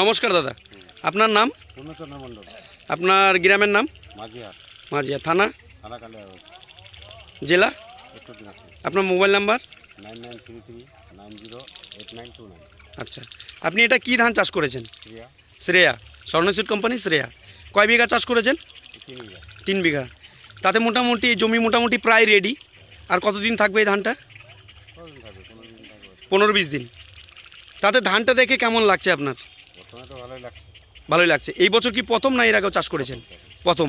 নমস্কার দাদা। আপনার নাম? আপনার গ্রামের নাম? মাঝিয়া থানা? জেলা? আপনার মোবাইল নাম্বার? আচ্ছা। আপনি এটা কি ধান চাষ করেছেন? শ্রেয়া। স্বর্ণসিট কোম্পানি শ্রেয়া। কয় বিঘা চাষ করেছেন? তিন বিঘা। তিন বিঘা। তাতে মোটামুটি জমি মোটামুটি প্রায় রেডি আর কতদিন থাকবে এই ধানটা? পনেরো বিশ দিন। তাতে ধানটা দেখে কেমন লাগছে আপনার? ভালোই লাগছে। এই বছর কি প্রথম না এর আগেও চাষ করেছেন? প্রথম।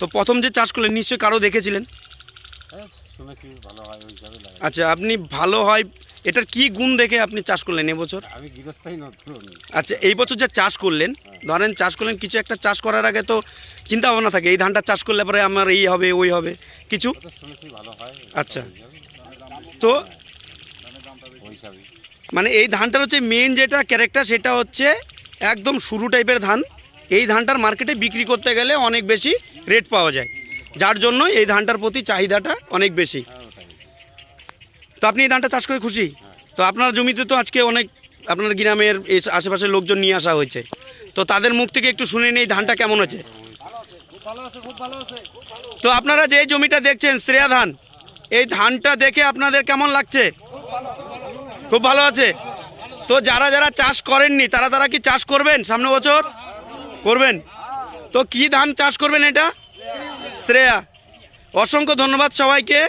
তো প্রথম যে চাষ করলেন নিশ্চয়ই কারও দেখেছিলেন? হ্যাঁ হয় আচ্ছা আপনি ভালো হয় এটার কি গুণ দেখে আপনি চাষ করলেন এবছর আমি গৃহস্থাই আচ্ছা এই বছর যে চাষ করলেন ধরেন চাষ করলেন কিছু একটা চাষ করার আগে তো চিন্তা ভাবনা থাকে এই ধানটা চাষ করলে পরে আমার এই হবে ওই হবে কিছু? হয় আচ্ছা। তো মানে এই ধানটার হচ্ছে মেন যেটা ক্যারেক্টার সেটা হচ্ছে একদম শুরু টাইপের ধান। এই ধানটার মার্কেটে বিক্রি করতে গেলে অনেক বেশি রেট পাওয়া যায়। যার জন্য এই ধানটার প্রতি চাহিদাটা অনেক বেশি। তো আপনি এই ধানটা চাষ করে খুশি? তো আপনার জমিতে তো আজকে অনেক আপনার গ্রামের আশেপাশের লোকজন নিয়ে আসা হয়েছে। তো তাদের মুখ থেকে একটু শুনে নেই, ধানটা কেমন আছে তো আপনারা যে জমিটা দেখছেন, শ্রেয়া ধান, এই ধানটা দেখে আপনাদের কেমন লাগছে? খুব ভালো আছে? তো যারা যারা চাষ করেননি, তারা তারা কি চাষ করবেন সামনে বছর? করবেন? তো কি ধান চাষ করবেন এটা? শ্রেয়া। অসংখ্য ধন্যবাদ সবাইকে।